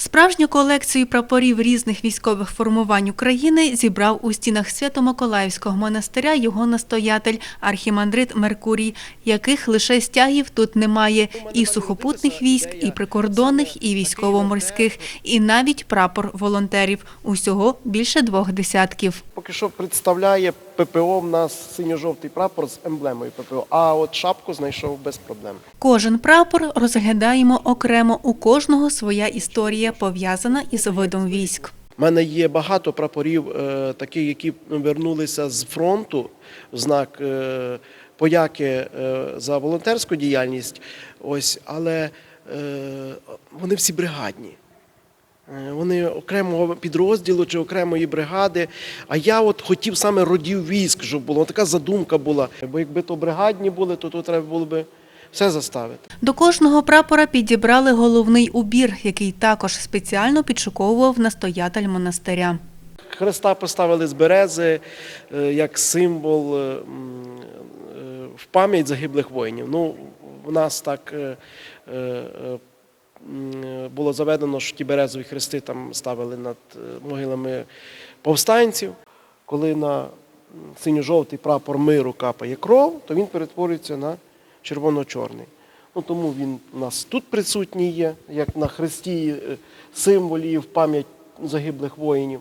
Справжню колекцію прапорів різних військових формувань України зібрав у стінах Свято-Миколаївського монастиря його настоятель архімандрит Меркурій, яких лише стягів тут немає і сухопутних військ, і прикордонних, і військово-морських, і навіть прапор волонтерів. Усього більше двох десятків. Поки що представляє ППО в нас синьо-жовтий прапор з емблемою ППО, а от шапку знайшов без проблем. Кожен прапор розглядаємо окремо. У кожного своя історія пов'язана із видом військ. У мене є багато прапорів, е, таких, які вернулися з фронту в знак е, подяки е, за волонтерську діяльність. Ось, але вони всі бригадні. Вони окремого підрозділу чи окремої бригади. А я от хотів саме родів військ, щоб було така задумка була. Бо якби то бригадні були, то тут треба було би все заставити. До кожного прапора підібрали головний убір, який також спеціально підшуковував настоятель монастиря. Хреста поставили з берези е, як символ е, е, в пам'ять загиблих воїнів. Ну, у нас так було заведено, що ті березові хрести там ставили над могилами повстанців. Коли на синьо-жовтий прапор миру капає кров, то він перетворюється на червоно-чорний. Ну, тому він у нас тут присутній є, як на хресті е, символів, пам'ять загиблих воїнів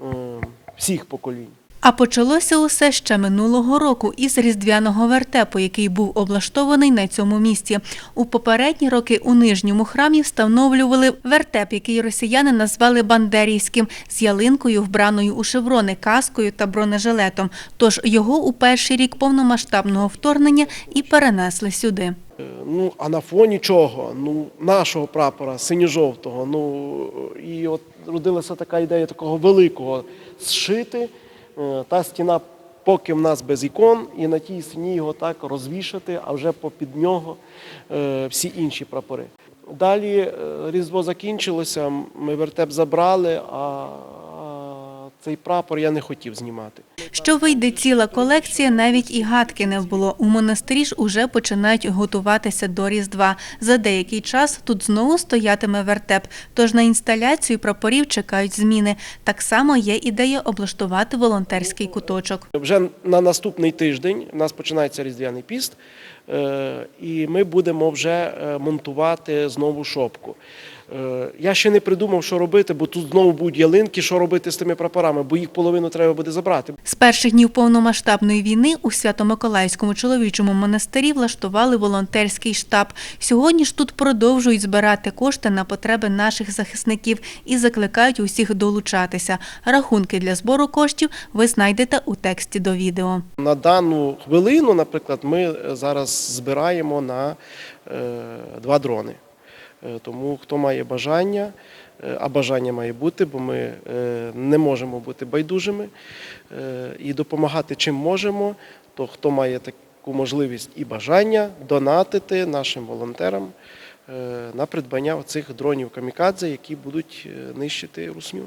е, всіх поколінь. А почалося усе ще минулого року із різдвяного вертепу, який був облаштований на цьому місці. У попередні роки у нижньому храмі встановлювали вертеп, який росіяни назвали бандерівським, з ялинкою, вбраною у шеврони, каскою та бронежилетом. Тож його у перший рік повномасштабного вторгнення і перенесли сюди. Е, Ну, а на фоні чого? Ну, нашого прапора, синьо-жовтого. Ну, і от родилася така ідея такого великого зшити. Е, Та стіна поки в нас без ікон, і на тій стіні його так розвішати, а вже попід нього е, всі інші прапори. Далі е, Різдво закінчилося, ми вертеп забрали, а, цей прапор я не хотів знімати. Що вийде ціла колекція, навіть і гадки не було. У монастирі ж уже починають готуватися до Різдва. За деякий час тут знову стоятиме вертеп, тож на інсталяцію прапорів чекають зміни. Так само є ідея облаштувати волонтерський куточок. Вже на наступний тиждень у нас починається різдвяний піст, і ми будемо вже е, монтувати знову шопку. Е, Я ще не придумав, що робити, бо тут знову будуть ялинки, що робити з тими прапорами, бо їх половину треба буде забрати. З перших днів повномасштабної війни у Свято-Миколаївському чоловічому монастирі влаштували волонтерський штаб. Сьогодні ж тут продовжують збирати кошти на потреби наших захисників і закликають усіх долучатися. Рахунки для збору коштів ви знайдете у тексті до відео. На дану хвилину, наприклад, ми зараз збираємо на е, два дрони. Е, Тому хто має бажання, е, а бажання має бути, бо ми е, не можемо бути байдужими і допомагати чим можемо, то хто має таку можливість і бажання донатити нашим волонтерам на придбання цих дронів камікадзе, які будуть нищити русню.